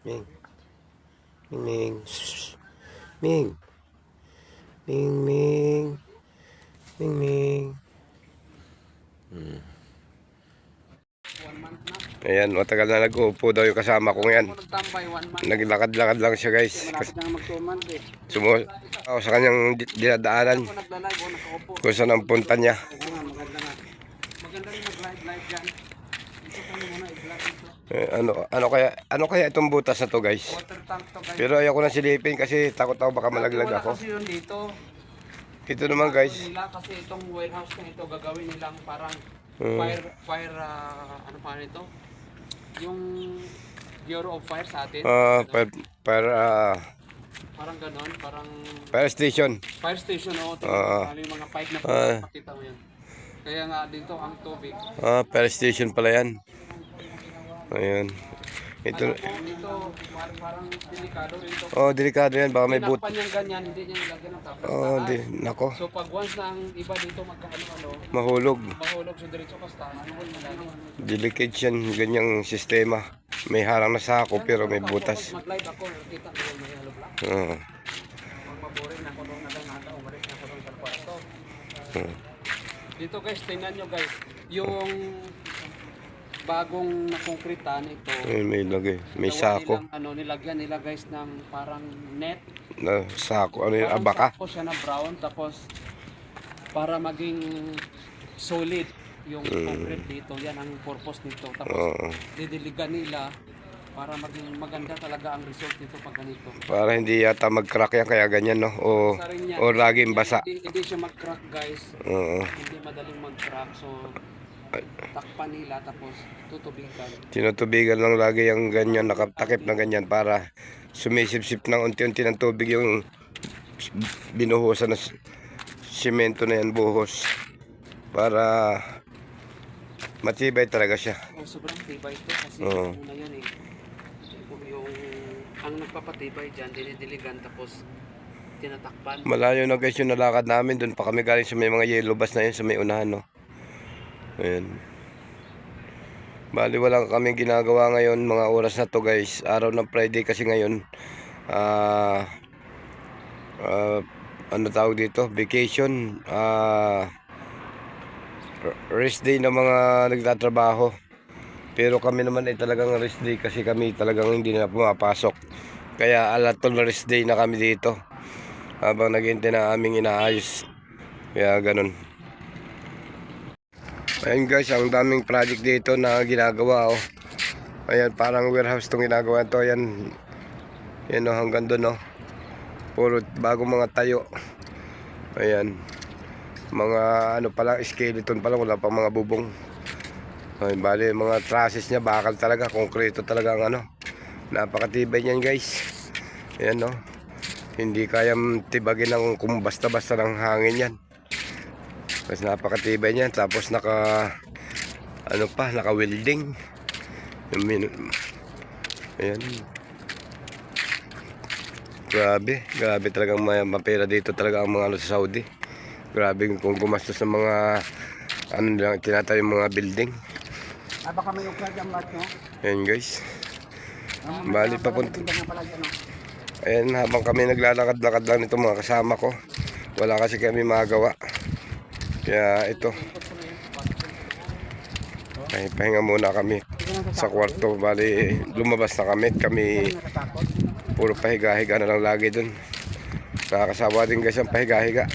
Ming. Ming, Ming. Ming. Ming, Ming. Ming, Ming. Hmm. Ayan, matagal na nag-uupo daw yung kasama ko ngayon. Naglakad-lakad lang siya guys. Sumu ako sa kanyang di- dinadaanan kung saan ang punta niya. Maganda rin mag-live-live dyan. Ito pa muna, i-vlog ito. Eh, ano, ano kaya ano kaya itong butas na to guys? Water tank to guys. Pero ayoko na silipin kasi takot ako baka malaglag ako. kasi yun dito. Ito naman guys. Nila kasi itong warehouse na ito gagawin nilang parang Hmm. fire, fire, ah, ano pa nito? Yung Bureau of Fire sa atin. Ah, para para ah, Parang ganon, parang fire station. fire station. Oh, Ah. ano yung mga pipe na Ah. pakita mo yan. Kaya nga dito ang tubig. Ah, fire station pala yan. Ayun. Ito Ano po, dito par- parang delikado rin to. Oh, delikado yan baka may but. Ganyan, hindi niya nilagyan ng tapos Oh, di nako. So pag once na ang iba dito magkaano-ano, Mahulog. mahulog sa diretso kasta, ano ko malano. Delicate yan, ganyang sistema. May harang na sako pero may butas. Mag-live ako, kita ko may halo black. Ah. Pag maboring na ko doon na nata, umalis na ko doon sa kwarto. Hmm. Dito guys, tingnan nyo guys, yung bagong nakongkritan ito, Ayun, may lagay. May sako. nilang, ano, nilagyan nila guys ng parang net. Na sako. Ano yun? Parang Abaka. sako siya na brown, tapos para maging solid yung concrete dito. Yan ang purpose nito. Tapos Oo. didiligan nila para maging maganda talaga ang result nito pag ganito. Para hindi yata mag-crack yan kaya ganyan no. O, o laging basa. Hindi, hindi siya mag-crack guys. Oo. Hindi madaling mag-crack. So, takpan nila tapos tutubigan. Tinutubigan lang lagi yung ganyan, nakatakip na ganyan para sumisip-sip ng unti-unti ng tubig yung binuhusan na s- simento na yan buhos. Para matibay talaga siya. Oh, sobrang tibay ito kasi Oo. una yan eh. Yung ang nagpapatibay dyan, dinidiligan tapos tinatakpan. Malayo na guys yung nalakad namin. Doon pa kami galing sa may mga yellow bus na yun sa may unahan no. Ayan. Bali wala kami ginagawa ngayon mga oras na to guys. Araw ng Friday kasi ngayon. Ah ah, ano tawag dito? Vacation. Ah rest day ng mga nagtatrabaho. Pero kami naman ay talagang rest day kasi kami talagang hindi na pumapasok. Kaya alatol rest day na kami dito. Habang naghihintay na aming inaayos. Kaya ganun. Ayun guys, ang daming project dito na ginagawa oh. Ayan, parang warehouse tong ginagawa to. Ayan, yan oh, hanggang doon oh. Puro bagong mga tayo. Ayan. Mga ano pala, skeleton pala, wala pang mga bubong. Ay, bali, mga trusses niya, bakal talaga, konkreto talaga ang ano. Napakatibay niyan guys. Ayan oh. Hindi kayang tibagin ng kung basta-basta ng hangin yan. Tapos napakatibay niyan. Tapos naka ano pa, naka welding. Ayan. Grabe, grabe talagang may mapera dito talaga ang mga ano sa Saudi. Grabe kung gumastos ng mga ano nilang tinatayo mga building. Ay baka may ukla dyan lahat no? Ayan guys. Bali papunta. Ayan, habang kami naglalakad-lakad lang nito mga kasama ko. Wala kasi kami magawa. Kaya ito. Ay, pahinga muna kami sa kwarto. Bali, lumabas na kami. Kami puro pahiga-higa na lang lagi dun. Nakakasawa din guys ang pahiga-higa.